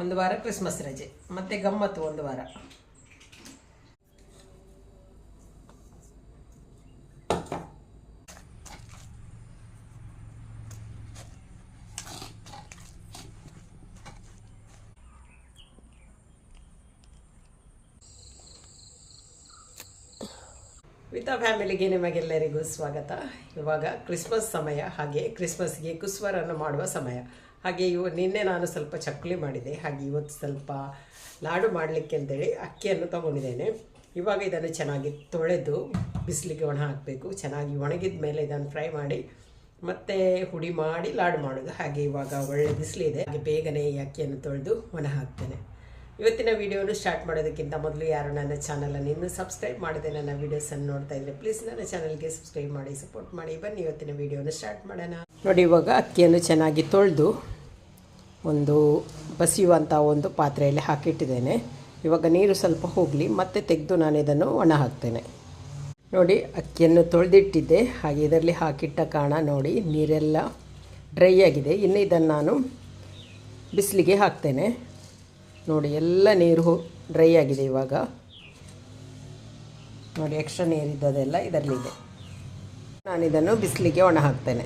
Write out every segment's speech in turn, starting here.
ಒಂದು ವಾರ ಕ್ರಿಸ್ಮಸ್ ರಜೆ, ಮತ್ತೆ ಗಮ್ಮತ್ತು ಒಂದು ವಾರ. ವಿತ ಫ್ಯಾಮಿಲಿಗೆ ನಿಮಗೆಲ್ಲರಿಗೂ ಸ್ವಾಗತ. ಇವಾಗ ಕ್ರಿಸ್ಮಸ್ ಸಮಯ, ಹಾಗೆ ಕ್ರಿಸ್ಮಸ್ಗೆ ಕುಸ್ವರನ್ನು ಮಾಡುವ ಸಮಯ. ಹಾಗೆ ಇವ ನಿನ್ನೆ ನಾನು ಸ್ವಲ್ಪ ಚಕ್ಕುಲಿ ಮಾಡಿದೆ. ಹಾಗೆ ಇವತ್ತು ಸ್ವಲ್ಪ ಲಾಡು ಮಾಡಲಿಕ್ಕೆ ಅಂತೇಳಿ ಅಕ್ಕಿಯನ್ನು ತೊಗೊಂಡಿದ್ದೇನೆ. ಇವಾಗ ಇದನ್ನು ಚೆನ್ನಾಗಿ ತೊಳೆದು ಬಿಸಿಲಿಗೆ ಒಣ ಹಾಕಬೇಕು. ಚೆನ್ನಾಗಿ ಒಣಗಿದ ಮೇಲೆ ಇದನ್ನು ಫ್ರೈ ಮಾಡಿ ಮತ್ತೆ ಹುಡಿ ಮಾಡಿ ಲಾಡು ಮಾಡೋದು. ಹಾಗೆ ಇವಾಗ ಒಳ್ಳೆ ಬಿಸಿಲಿದೆ. ಹಾಗೆ ಬೇಗನೆ ಈ ಅಕ್ಕಿಯನ್ನು ತೊಳೆದು ಒಣ ಹಾಕ್ತೇನೆ. ಇವತ್ತಿನ ವಿಡಿಯೋನು ಸ್ಟಾರ್ಟ್ ಮಾಡೋದಕ್ಕಿಂತ ಮೊದಲು ಯಾರು ನನ್ನ ಚಾನಲನ್ನು ಇನ್ನೂ ಸಬ್ಸ್ಕ್ರೈಬ್ ಮಾಡದೆ ನನ್ನ ವೀಡಿಯೋಸನ್ನು ನೋಡ್ತಾ ಇದ್ದರೆ ಪ್ಲೀಸ್ ನನ್ನ ಚಾನಲ್ಗೆ ಸಬ್ಸ್ಕ್ರೈಬ್ ಮಾಡಿ ಸಪೋರ್ಟ್ ಮಾಡಿ. ಬನ್ನಿ ಇವತ್ತಿನ ವಿಡಿಯೋನ ಸ್ಟಾರ್ಟ್ ಮಾಡೋಣ. ನೋಡಿ, ಇವಾಗ ಅಕ್ಕಿಯನ್ನು ಚೆನ್ನಾಗಿ ತೊಳೆದು ಒಂದು ಬಸಿಯುವಂಥ ಒಂದು ಪಾತ್ರೆಯಲ್ಲಿ ಹಾಕಿಟ್ಟಿದ್ದೇನೆ. ಇವಾಗ ನೀರು ಸ್ವಲ್ಪ ಹೋಗಲಿ, ಮತ್ತೆ ತೆಗೆದು ನಾನು ಇದನ್ನು ಒಣ ಹಾಕ್ತೇನೆ. ನೋಡಿ, ಅಕ್ಕಿಯನ್ನು ತೊಳೆದಿಟ್ಟಿದ್ದೆ. ಹಾಗೆ ಇದರಲ್ಲಿ ಹಾಕಿಟ್ಟ ಕಾರಣ ನೋಡಿ, ನೀರೆಲ್ಲ ಡ್ರೈ ಆಗಿದೆ. ಇನ್ನು ಇದನ್ನು ನಾನು ಬಿಸಿಲಿಗೆ ಹಾಕ್ತೇನೆ. ನೋಡಿ, ಎಲ್ಲ ನೀರು ಡ್ರೈ ಆಗಿದೆ ಇವಾಗ. ನೋಡಿ ಎಕ್ಸ್ಟ್ರಾ ನೀರಿದ್ದದೆಲ್ಲ ಇದರಲ್ಲಿದೆ. ನಾನು ಇದನ್ನು ಬಿಸಿಲಿಗೆ ಒಣ ಹಾಕ್ತೇನೆ.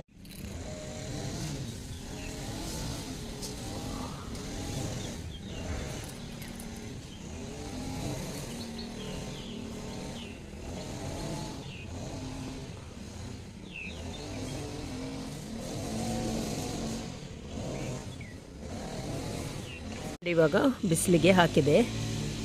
ಇವಾಗ ಬಿಸಿಲಿಗೆ ಹಾಕಿದೆ.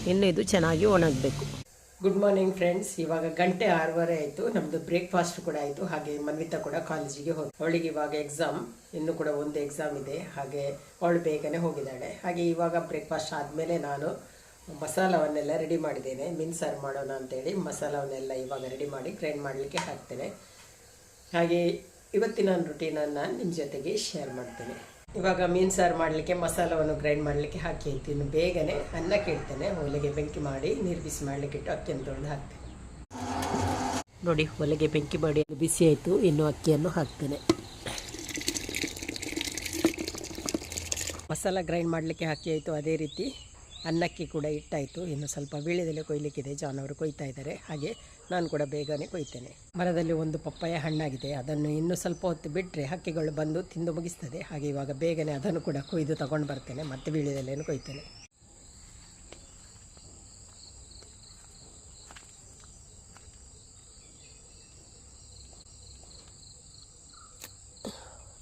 ಇನ್ನು ಇದು ಚೆನ್ನಾಗಿ ಒಣಗಬೇಕು. ಗುಡ್ ಮಾರ್ನಿಂಗ್ ಫ್ರೆಂಡ್ಸ್ ಇವಾಗ ಗಂಟೆ ಆರೂವರೆ ಆಯಿತು. ನಮ್ಮದು ಬ್ರೇಕ್ಫಾಸ್ಟ್ ಕೂಡ ಆಯಿತು. ಹಾಗೆ ಮನ್ವಿತಾ ಕೂಡ ಕಾಲೇಜಿಗೆ ಹೋಗಿ ಅವಳಿಗೆ ಇವಾಗ ಎಕ್ಸಾಮ್ ಇನ್ನು ಕೂಡ ಒಂದು ಎಕ್ಸಾಮ್ ಇದೆ. ಹಾಗೆ ಅವಳು ಬೇಗನೆ ಹೋಗಿದ್ದಾಳೆ. ಹಾಗೆ ಇವಾಗ ಬ್ರೇಕ್ಫಾಸ್ಟ್ ಆದಮೇಲೆ ನಾನು ಮಸಾಲವನ್ನೆಲ್ಲ ರೆಡಿ ಮಾಡಿದ್ದೇನೆ. ಮೀನು ಸಾರು ಮಾಡೋಣ ಅಂತೇಳಿ ಮಸಾಲವನ್ನೆಲ್ಲ ಇವಾಗ ರೆಡಿ ಮಾಡಿ ಗ್ರೈಂಡ್ ಮಾಡಲಿಕ್ಕೆ ಹಾಕ್ತೇನೆ. ಹಾಗೆ ಇವತ್ತಿನ ರುಟೀನನ್ನು ನಿಮ್ಮ ಜೊತೆಗೆ ಶೇರ್ ಮಾಡ್ತೇನೆ. ಇವಾಗ ಮೀನು ಸಾರು ಮಾಡಲಿಕ್ಕೆ, ಮಸಾಲವನ್ನು ಗ್ರೈಂಡ್ ಮಾಡಲಿಕ್ಕೆ ಹಾಕಿ ಇನ್ನು ಬೇಗನೆ ಅನ್ನ ಕೇಳ್ತೇನೆ. ಒಲೆಗೆ ಬೆಂಕಿ ಮಾಡಿ ನೀರು ಬಿಸಿ ಮಾಡಲಿಕ್ಕೆ ಇಟ್ಟು ಅಕ್ಕಿಯನ್ನು ತೊಳೆದು ಹಾಕ್ತೇನೆ. ನೋಡಿ ಒಲೆಗೆ ಬೆಂಕಿ ಮಾಡಿ ಬಿಸಿ ಆಯಿತು. ಇನ್ನು ಅಕ್ಕಿಯನ್ನು ಹಾಕ್ತೇನೆ. ಮಸಾಲ ಗ್ರೈಂಡ್ ಮಾಡಲಿಕ್ಕೆ ಹಾಕಿ ಆಯಿತು. ಅದೇ ರೀತಿ ಅನ್ನಕ್ಕೆ ಕೂಡ ಇಟ್ಟಾಯಿತು. ಇನ್ನು ಸ್ವಲ್ಪ ವೀಳ್ಯದೆಲೆ ಕೊಯ್ಲಿಕ್ಕಿದೆ. ಜಾನ್ ಅವರು ಕೊಯ್ತಾ ಇದ್ದಾರೆ. ಹಾಗೆ ನಾನು ಕೂಡ ಬೇಗನೆ ಕೊಯ್ತೇನೆ. ಮರದಲ್ಲಿ ಒಂದು ಪಪ್ಪಾಯ ಹಣ್ಣಾಗಿದೆ. ಅದನ್ನು ಇನ್ನೂ ಸ್ವಲ್ಪ ಹೊತ್ತು ಬಿಟ್ಟರೆ ಹಕ್ಕಿಗಳು ಬಂದು ತಿಂದು ಮುಗಿಸ್ತದೆ. ಹಾಗೆ ಇವಾಗ ಬೇಗನೆ ಅದನ್ನು ಕೂಡ ಕೊಯ್ದು ತಗೊಂಡು ಬರ್ತೇನೆ. ಮತ್ತೆ ವೀಳ್ಯದಲ್ಲೇನು ಕೊಯ್ತೇನೆ.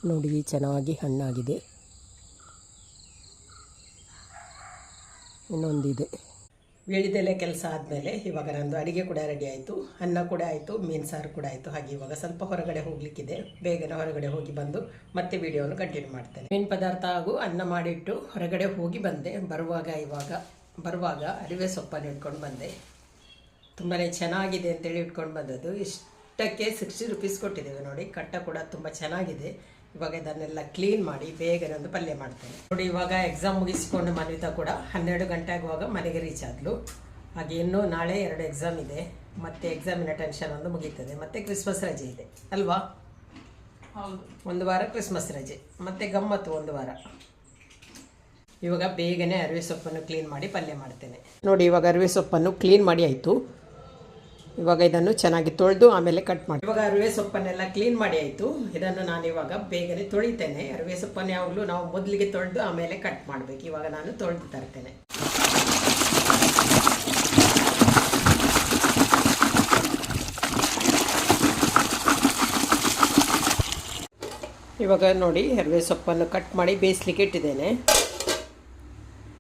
ನೋಡಿ ಚೆನ್ನಾಗಿ ಹಣ್ಣಾಗಿದೆ. ಇನ್ನೊಂದಿದೆ. ವೀಳ್ಯದೆಲೆ ಕೆಲಸ ಆದಮೇಲೆ ಇವಾಗ ನಂದು ಅಡುಗೆ ಕೂಡ ರೆಡಿ ಆಯಿತು. ಅನ್ನ ಕೂಡ ಆಯಿತು, ಮೀನು ಸಾರು ಕೂಡ ಆಯಿತು. ಹಾಗೆ ಇವಾಗ ಸ್ವಲ್ಪ ಹೊರಗಡೆ ಹೋಗಲಿಕ್ಕಿದೆ. ಬೇಗನೆ ಹೊರಗಡೆ ಹೋಗಿ ಬಂದು ಮತ್ತೆ ವಿಡಿಯೋವನ್ನು ಕಂಟಿನ್ಯೂ ಮಾಡ್ತೇನೆ. ಮೀನು ಪದಾರ್ಥ ಹಾಗೂ ಅನ್ನ ಮಾಡಿಟ್ಟು ಹೊರಗಡೆ ಹೋಗಿ ಬಂದೆ. ಬರುವಾಗ ಇವಾಗ, ಬರುವಾಗ ಅರಿವೆ ಸೊಪ್ಪನ್ನು ಇಟ್ಕೊಂಡು ಬಂದೆ. ತುಂಬಾ ಚೆನ್ನಾಗಿದೆ ಅಂತೇಳಿ ಇಟ್ಕೊಂಡು ಬಂದದ್ದು. ಇಷ್ಟಕ್ಕೆ ಸಿಕ್ಸ್ಟಿ ರುಪೀಸ್ ಕೊಟ್ಟಿದ್ದೇವೆ ನೋಡಿ. ಕಟ್ಟ ಕೂಡ ತುಂಬ ಚೆನ್ನಾಗಿದೆ. ಇವಾಗ ಇದನ್ನೆಲ್ಲ ಕ್ಲೀನ್ ಮಾಡಿ ಬೇಗನೆ ಒಂದು ಪಲ್ಯ ಮಾಡ್ತೇನೆ. ನೋಡಿ ಇವಾಗ ಎಕ್ಸಾಮ್ ಮುಗಿಸಿಕೊಂಡು ಮನ್ವಿತಾ ಕೂಡ ಹನ್ನೆರಡು ಗಂಟೆ ಆಗುವಾಗ ಮನೆಗೆ ರೀಚ್ ಆದ್ಲು. ಹಾಗೆ ಇನ್ನೂ ನಾಳೆ ಎರಡು ಎಕ್ಸಾಮ್ ಇದೆ. ಮತ್ತೆ ಎಕ್ಸಾಮಿನ ಟೆನ್ಷನ್ ಒಂದು ಮುಗೀತದೆ. ಮತ್ತೆ ಕ್ರಿಸ್ಮಸ್ ರಜೆ ಇದೆ. ಅಲ್ವಾ? ಹೌದು. ಒಂದು ವಾರ ಕ್ರಿಸ್ಮಸ್ ರಜೆ. ಮತ್ತೆ ಗಮ್ಮತ್ತು ಒಂದು ವಾರ. ಇವಾಗ ಬೇಗನೆ ಅರಿವೆ ಸೊಪ್ಪನ್ನು ಕ್ಲೀನ್ ಮಾಡಿ ಪಲ್ಯ ಮಾಡ್ತೇನೆ. ನೋಡಿ ಇವಾಗ ಅರಿವೆ ಸೊಪ್ಪನ್ನು ಕ್ಲೀನ್ ಮಾಡಿ ಆಯಿತು. ಇವಾಗ ಇದನ್ನು ಚೆನ್ನಾಗಿ ತೊಳೆದು ಆಮೇಲೆ ಕಟ್ ಮಾಡಿ. ಇವಾಗ ಅರಿವೆ ಸೊಪ್ಪನ್ನೆಲ್ಲ ಕ್ಲೀನ್ ಮಾಡಿ ಆಯಿತು. ಇದನ್ನು ನಾನು ಇವಾಗ ಬೇಗನೆ ತೊಳಿತೇನೆ. ಅರಿವೆ ಸೊಪ್ಪನ್ನು ಯಾವಾಗಲೂ ನಾವು ಮೊದಲಿಗೆ ತೊಳೆದು ಆಮೇಲೆ ಕಟ್ ಮಾಡಬೇಕು. ಇವಾಗ ನಾನು ತೊಳೆದು ತರ್ತೇನೆ. ಇವಾಗ ನೋಡಿ ಅರಿವೆ ಸೊಪ್ಪನ್ನು ಕಟ್ ಮಾಡಿ ಬೇಯಿಸ್ಲಿಕ್ಕೆ ಇಟ್ಟಿದ್ದೇನೆ.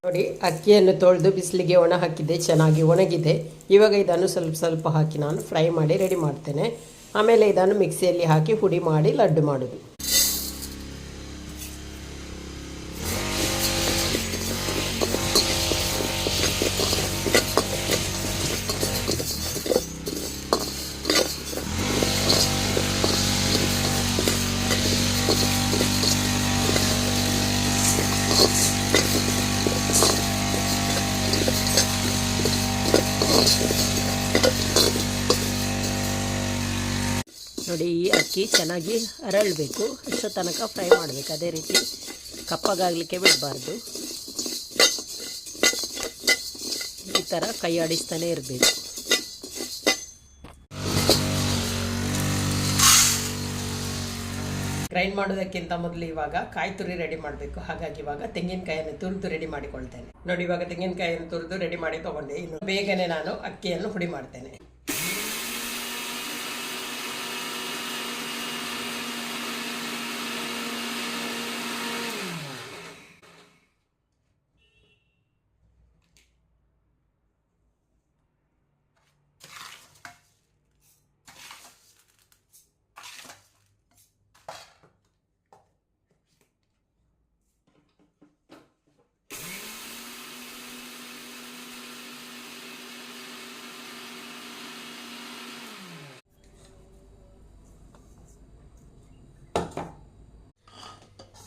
ನೋಡಿ, ಅಕ್ಕಿಯನ್ನು ತೊಳೆದು ಬಿಸಿಲಿಗೆ ಒಣ ಹಾಕಿದ್ದೆ ಚೆನ್ನಾಗಿ ಒಣಗಿದೆ. ಇವಾಗ ಇದನ್ನು ಸ್ವಲ್ಪ ಸ್ವಲ್ಪ ಹಾಕಿ ನಾನು ಫ್ರೈ ಮಾಡಿ ರೆಡಿ ಮಾಡ್ತೇನೆ. ಆಮೇಲೆ ಇದನ್ನು ಮಿಕ್ಸಿಯಲ್ಲಿ ಹಾಕಿ ಹುಡಿ ಮಾಡಿ ಲಡ್ಡು ಮಾಡೋದು. ನೋಡಿ, ಈ ಅಕ್ಕಿ ಚೆನ್ನಾಗಿ ಅರಳಬೇಕು. ಇಷ್ಟು ತನಕ ಫ್ರೈ ಮಾಡಬೇಕು. ಅದೇ ರೀತಿ ಕಪ್ಪಗಾಗಲಿಕ್ಕೆ ಬಿಡಬಾರ್ದು. ಈ ಥರ ಕೈ ಆಡಿಸ್ತಾನೆ ಇರಬೇಕು. ಗ್ರೈಂಡ್ ಮಾಡೋದಕ್ಕಿಂತ ಮೊದಲು ಇವಾಗ ಕಾಯಿ ತುರಿ ರೆಡಿ ಮಾಡಬೇಕು. ಹಾಗಾಗಿ ಇವಾಗ ತೆಂಗಿನಕಾಯಿಯನ್ನು ತುರಿದು ರೆಡಿ ಮಾಡಿಕೊಳ್ತೇನೆ. ನೋಡಿ, ಇವಾಗ ತೆಂಗಿನಕಾಯಿಯನ್ನು ತುರಿದು ರೆಡಿ ಮಾಡಿ ತಗೊಂಡೆ. ಇನ್ನು ಬೇಗನೆ ನಾನು ಅಕ್ಕಿಯನ್ನು ಹುಡಿ ಮಾಡ್ತೇನೆ.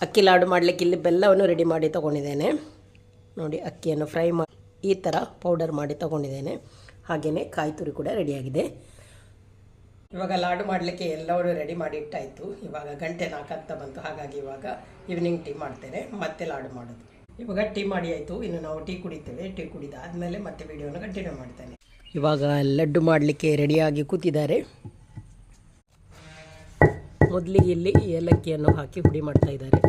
ಅಕ್ಕಿ ಲಾಡು ಮಾಡಲಿಕ್ಕೆ ಇಲ್ಲಿ ಬೆಲ್ಲವನ್ನು ರೆಡಿ ಮಾಡಿ ತೊಗೊಂಡಿದ್ದೇನೆ. ನೋಡಿ, ಅಕ್ಕಿಯನ್ನು ಫ್ರೈ ಮಾಡಿ ಈ ಥರ ಪೌಡರ್ ಮಾಡಿ ತೊಗೊಂಡಿದ್ದೇನೆ. ಹಾಗೆಯೇ ಕಾಯಿ ತುರಿ ಕೂಡ ರೆಡಿಯಾಗಿದೆ ಇವಾಗ ಲಾಡು ಮಾಡಲಿಕ್ಕೆ ಎಲ್ಲವನ್ನು ರೆಡಿ ಮಾಡಿ ಇಟ್ಟಾಯಿತು. ಇವಾಗ ಗಂಟೆ ನಾಲ್ಕಂತ ಬಂತು. ಹಾಗಾಗಿ ಇವಾಗ ಈವ್ನಿಂಗ್ ಟೀ ಮಾಡ್ತೇನೆ. ಮತ್ತೆ ಲಾಡು ಮಾಡೋದು. ಇವಾಗ ಟೀ ಮಾಡಿ ಆಯಿತು. ಇನ್ನು ನಾವು ಟೀ ಕುಡಿತೇವೆ. ಟೀ ಕುಡಿದಾದ್ಮೇಲೆ ಮತ್ತೆ ವಿಡಿಯೋನ ಕಂಟಿನ್ಯೂ ಮಾಡ್ತೇನೆ. ಇವಾಗ ಲಡ್ಡು ಮಾಡಲಿಕ್ಕೆ ರೆಡಿಯಾಗಿ ಕೂತಿದ್ದಾರೆ. ಮೊದಲಿಗೆ ಇಲ್ಲಿ ಏಲಕ್ಕಿಯನ್ನು ಹಾಕಿ ಹುಡಿ ಮಾಡ್ತಾ ಇದ್ದಾರೆ.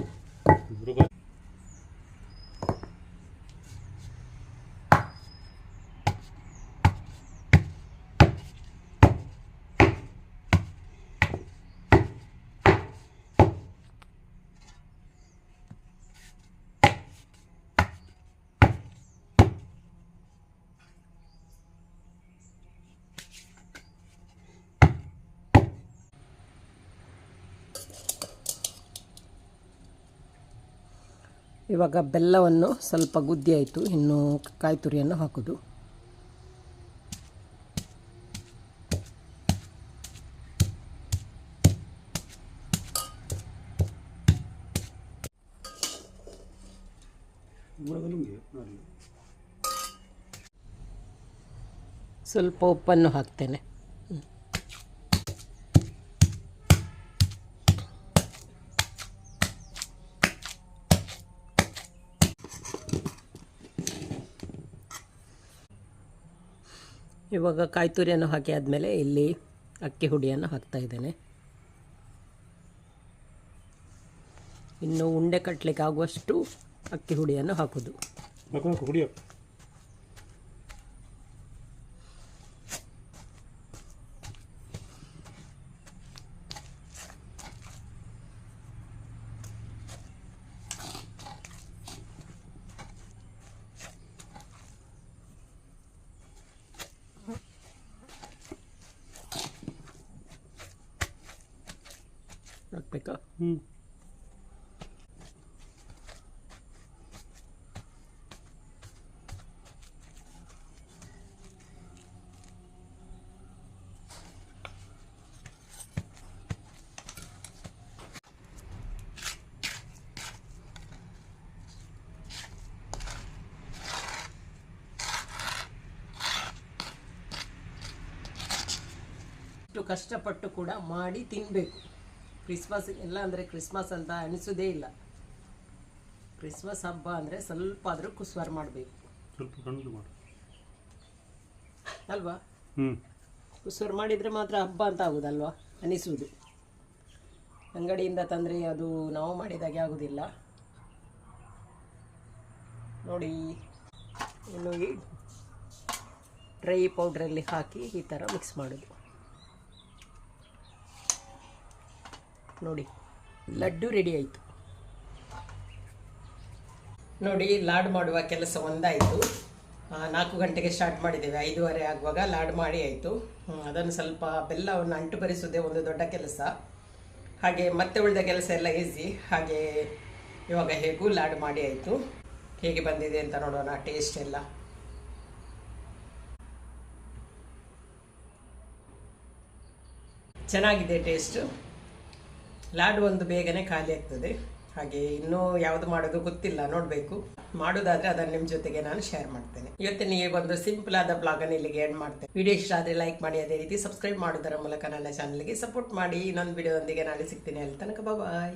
ಇವಾಗ ಬೆಲ್ಲವನ್ನು ಸ್ವಲ್ಪ ಗುದ್ದಿ ಆಯಿತು. ಇನ್ನು ಕಾಯಿ ತುರಿಯನ್ನು ಹಾಕೋದು. ಸ್ವಲ್ಪ ಉಪ್ಪನ್ನು ಹಾಕ್ತೇನೆ. ಇವಾಗ ಕಾಯಿ ತುರಿಯನ್ನು ಹಾಕಿ ಆದಮೇಲೆ ಇಲ್ಲಿ ಅಕ್ಕಿ ಹುಡಿಯನ್ನು ಹಾಕ್ತಾ ಇದ್ದೇನೆ. ಇನ್ನು ಉಂಡೆ ಕಟ್ಟಲಿಕ್ಕೆ ಆಗುವಷ್ಟು ಅಕ್ಕಿ ಹುಡಿಯನ್ನು ಹಾಕೋದು. ಹಾಕು ಹಾಕು ಕುಡಿಯೋ ಹಾಕ್ಬೇಕಾ ಹ್ಞೂ ಇಷ್ಟು ಕಷ್ಟಪಟ್ಟು ಕೂಡ ಮಾಡಿ ತಿನ್ನಬೇಕು ಕ್ರಿಸ್ಮಸ್ ಎಲ್ಲ ಅಂದರೆ ಕ್ರಿಸ್ಮಸ್ ಅಂತ ಅನಿಸೋದೇ ಇಲ್ಲ. ಕ್ರಿಸ್ಮಸ್ ಹಬ್ಬ ಅಂದರೆ ಸ್ವಲ್ಪ ಆದರೂ ಕುಸ್ವಾರ ಮಾಡಬೇಕು. ಸ್ವಲ್ಪ ಕಣ್ಣು ಮಾಡು. ಅಲ್ವಾ? ಹ್ಞೂ ಕುಸ್ವಾರ ಮಾಡಿದರೆ ಮಾತ್ರ ಹಬ್ಬ ಅಂತ ಆಗೋದಲ್ವಾ? ಅನಿಸುವುದು. ಅಂಗಡಿಯಿಂದ ತಂದರೆ ಅದು ನಾವು ಮಾಡಿದಾಗೆ ಆಗೋದಿಲ್ಲ. ನೋಡಿ ಇನ್ನು ಡ್ರೈ ಪೌಡ್ರಲ್ಲಿ ಹಾಕಿ ಈ ಥರ ಮಿಕ್ಸ್ ಮಾಡೋದು. ನೋಡಿ, ಲಡ್ಡು ರೆಡಿ ಆಯಿತು. ನೋಡಿ, ಲಾಡ್ ಮಾಡುವ ಕೆಲಸ ಒಂದಾಯಿತು. ನಾಲ್ಕು ಗಂಟೆಗೆ ಸ್ಟಾರ್ಟ್ ಮಾಡಿದ್ದೇವೆ. ಐದೂವರೆ ಆಗುವಾಗ ಲಾಡ್ ಮಾಡಿ ಆಯಿತು. ಅದನ್ನು ಸ್ವಲ್ಪ ಬೆಲ್ಲವನ್ನು ಅಂಟು ಬರಿಸೋದೇ ಒಂದು ದೊಡ್ಡ ಕೆಲಸ. ಹಾಗೆ ಮತ್ತೆ ಉಳಿದ ಕೆಲಸ ಎಲ್ಲ ಈಸಿ ಹಾಗೆ ಇವಾಗ ಹೇಗೂ ಲಾಡ್ ಮಾಡಿ ಆಯಿತು. ಹೇಗೆ ಬಂದಿದೆ ಅಂತ ನೋಡೋಣ ಟೇಸ್ಟ್ ಎಲ್ಲ. ಚೆನ್ನಾಗಿದೆ ಟೇಸ್ಟ್ ಲಾಡು ಒಂದು ಬೇಗನೆ ಖಾಲಿ ಆಗ್ತದೆ. ಹಾಗೆ ಇನ್ನೂ ಯಾವುದು ಮಾಡೋದು ಗೊತ್ತಿಲ್ಲ, ನೋಡಬೇಕು. ಮಾಡೋದಾದ್ರೆ ಅದನ್ನು ನಿಮ್ಮ ಜೊತೆಗೆ ನಾನು ಶೇರ್ ಮಾಡ್ತೇನೆ. ಇವತ್ತಿನ ಈ ಒಂದು ಸಿಂಪಲ್ ಆದ ಬ್ಲಾಗನ್ನು ಇಲ್ಲಿಗೆ ಎಂಡ್ ಮಾಡ್ತೇನೆ. ವಿಡಿಯೋ ಇಷ್ಟ ಆದರೆ ಲೈಕ್ ಮಾಡಿ, ಅದೇ ರೀತಿ ಸಬ್ಸ್ಕ್ರೈಬ್ ಮಾಡೋದರ ಮೂಲಕ ನನ್ನ ಚಾನಲ್ಗೆ ಸಪೋರ್ಟ್ ಮಾಡಿ. ಇನ್ನೊಂದು ವಿಡಿಯೋದೊಂದಿಗೆ ನಾಳೆ ಸಿಗ್ತೀನಿ ಅಲ್ಲಿ ತನಕ. ಬಾಯ್